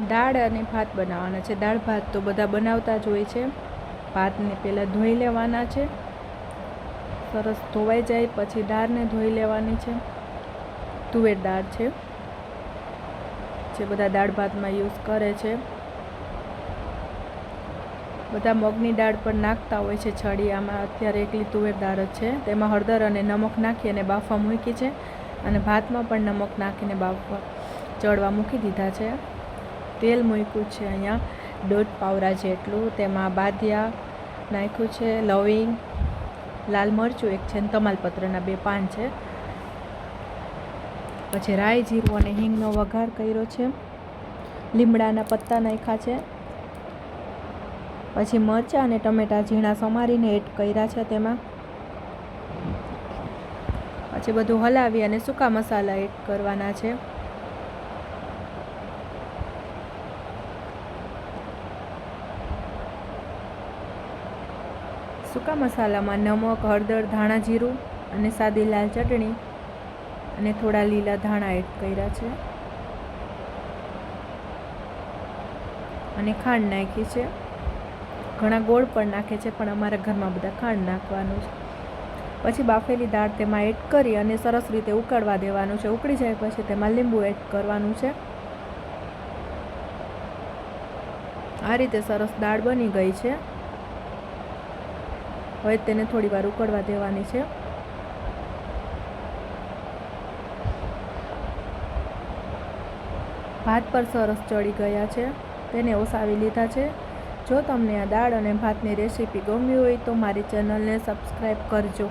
દાળ અને ભાત બનાવવાના છે. દાળ, ભાત તો બધા બનાવતા જ હોય છે. ભાતને પહેલાં ધોઈ લેવાના છે. સરસ ધોવાઈ જાય, પછી દાળને ધોઈ લેવાની છે. તુવેર દાળ છે, જે બધા દાળ, ભાતમાં યુઝ કરે છે. બધા મગની દાળ પણ નાખતા હોય છે છડિયામાં અત્યારે એકલી તુવેર દાળ જ છે. તેમાં હળદર અને નમક નાખી અને બાફવા મૂકી છે. અને ભાતમાં પણ નમક નાખીને બાફવા, ચડવા મૂકી દીધા છે. તેલ મૂક્યું છે અહીંયા. દોઢ પાવરા જેટલું. તેમાં બાદિયા નાખ્યું છે, લવિંગ, લાલ મરચું, એક છે અને તમાલપત્રના બે પાન છે. પછી રાઈ, જીરું અને હિંગનો વઘાર કર્યો છે. લીમડાના પત્તા નાખ્યા છે. પછી મરચાં અને ટમેટાં ઝીણા સમારીને એડ કર્યા છે તેમાં. પછી બધું હલાવી અને સૂકા મસાલા એડ કરવાના છે. સૂકા મસાલામાં નમક, હળદર, ધાણા જીરું અને સાદી લાલ ચટણી અને થોડા લીલા ધાણા એડ કર્યા છે. અને ખાંડ નાખી છે. ઘણા ગોળ પણ નાખે છે, પણ અમારા ઘરમાં બધા ખાંડ નાખવાનું છે. પછી બાફેલી દાળ તેમાં એડ કરી અને સરસ રીતે ઉકળવા દેવાનું છે. ઉકળી જાય પછી તેમાં લીંબુ એડ કરવાનું છે. આ રીતે સરસ દાળ બની ગઈ છે. હવે તેને થોડી વાર ઉકળવા દેવાની છે. ભાત પર સરસ ચડી ગયા છે. તેને ઓસાવી લીધા છે. જો તમને આ દાળ અને ભાતની રેસીપી ગમી હોય તો મારી ચેનલને સબસ્ક્રાઈબ કરજો.